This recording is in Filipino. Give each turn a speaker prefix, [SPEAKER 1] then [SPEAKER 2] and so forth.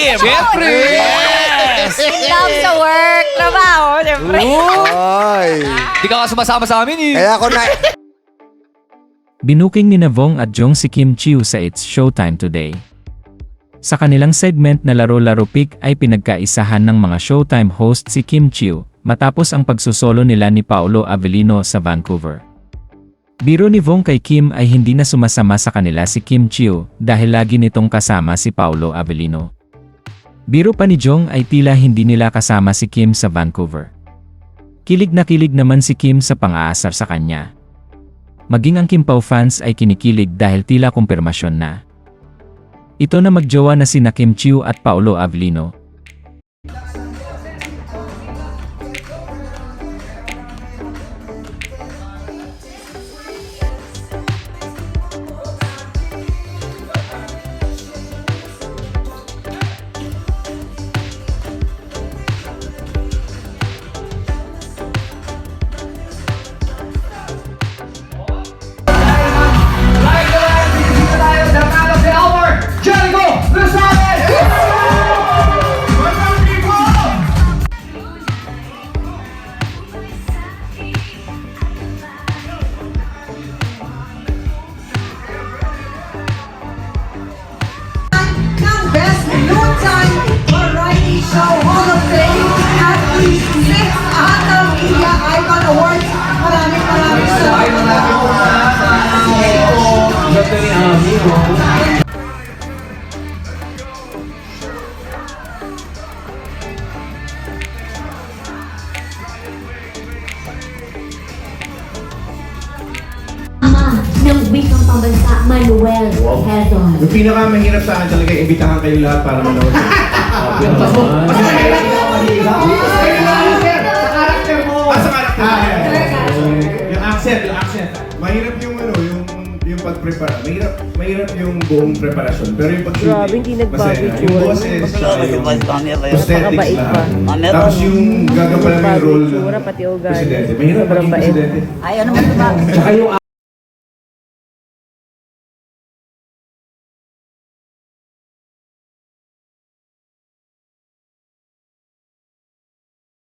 [SPEAKER 1] Siyempre! Yes!
[SPEAKER 2] Love sa work, trabaho, siyempre.
[SPEAKER 3] Ay.
[SPEAKER 1] Di ka nga sumasama sa amin eh.
[SPEAKER 3] Kaya ako na...
[SPEAKER 4] Binuking ni Navong at Jong si Kim Chiu sa It's Showtime Today. Sa kanilang segment na Laro-Laro Pick ay pinagkaisahan ng mga Showtime host si Kim Chiu matapos ang pagsusolo nila ni Paolo Avellino sa Vancouver. Biro ni Vong kay Kim ay hindi na sumasama sa kanila si Kim Chiu dahil lagi nitong kasama si Paolo Avellino. Biro pa ni Jong ay tila hindi nila kasama si Kim sa Vancouver. Kilig na kilig naman si Kim sa pang-aasar sa kanya. Maging ang Kim Pao fans ay kinikilig dahil tila kumpirmasyon na. Ito na magjowa na sina Kim Chiu at Paolo Avellino.
[SPEAKER 5] Ama ng wikang pambansa Manuel Quezon.
[SPEAKER 6] Yung pinakamahirap sa akin talaga, imbitahan kayo lahat para manood. Ah, sa karakter. Yung pag-prepare. Mahirap, mahirap yung buong preparasyon. Pero yung pag-shooting,
[SPEAKER 7] Grabe, hindi nagbago
[SPEAKER 6] masaya.
[SPEAKER 7] yung
[SPEAKER 6] boses,
[SPEAKER 7] niya.
[SPEAKER 6] tsaka yung prosthetics
[SPEAKER 7] Napakabait pa.
[SPEAKER 6] lahat. Tapos yung role
[SPEAKER 7] yung tsura,
[SPEAKER 6] ng
[SPEAKER 7] pati ugali.
[SPEAKER 6] presidente. Mahirap
[SPEAKER 7] Sobrang
[SPEAKER 6] maging
[SPEAKER 7] bait.
[SPEAKER 6] presidente.
[SPEAKER 8] Ay, ano naman ba?
[SPEAKER 6] Tsaka yung